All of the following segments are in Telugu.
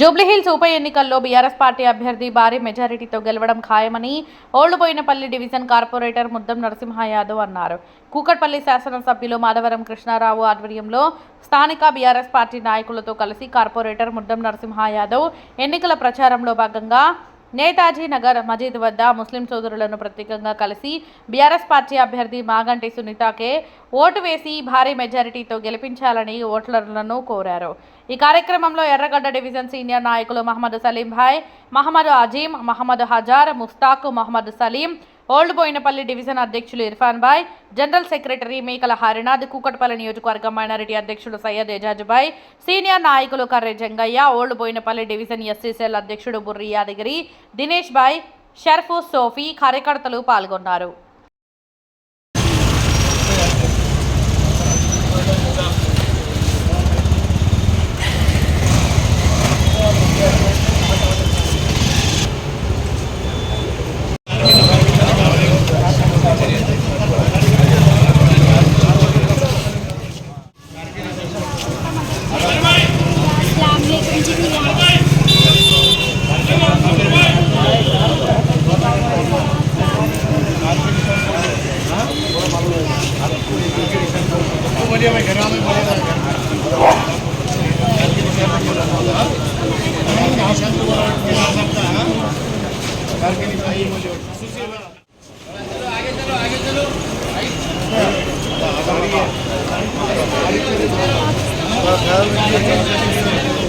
జూబ్లీహిల్స్ ఉప ఎన్నికల్లో బీఆర్ఎస్ పార్టీ అభ్యర్థి భారీ మెజారిటీతో గెలవడం ఖాయమని ఓల్డ్పోయినపల్లి డివిజన్ కార్పొరేటర్ ముద్దం నరసింహ యాదవ్ అన్నారు. కూకట్పల్లి శాసనసభ్యులు మాధవరం కృష్ణారావు ఆధ్వర్యంలో స్థానిక బీఆర్ఎస్ పార్టీ నాయకులతో కలిసి కార్పొరేటర్ ముద్దం నరసింహ యాదవ్ ఎన్నికల ప్రచారంలో భాగంగా నేతాజీ నగర్ మజీద్ వద్ద ముస్లిం సోదరులను ప్రత్యేకంగా కలిసి బీఆర్ఎస్ పార్టీ అభ్యర్థి మాగంటి సునీతకే ఓటు వేసి భారీ మెజారిటీతో గెలిపించాలని ఓటర్లను కోరారు. ఈ కార్యక్రమంలో ఎర్రగడ్డ డివిజన్ సీనియర్ నాయకులు మహమ్మద్ సలీం భాయ్ మహమ్మద్ అజీం మహమ్మద్ హజార్ ముస్తాక్ మహమ్మద్ సలీం ఓల్డ్ బోయినపల్లి డివిజన్ అధ్యక్షులు ఇర్ఫాన్ బాయ్ జనరల్ సెక్రటరీ మేకల హరినాథ్ కూకట్పల్లి నియోజకవర్గం మైనారిటీ అధ్యక్షుడు సయ్యద్ ఎజాజ్భాయ్ సీనియర్ నాయకులు Karre Jangaiah old Boinpally division SC cell అధ్యక్షుడు బుర్రి యాదగిరి దినేష్ బాయ్ షర్ఫు సోఫీ కార్యకర్తలు పాల్గొన్నారు.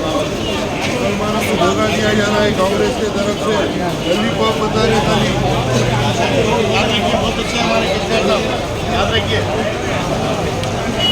मुसलमानों को धोखा दिया जा रहा है कांग्रेस की तरफ़ से को। आप बता रहे खाली बहुत अच्छे हमारे याद रखिए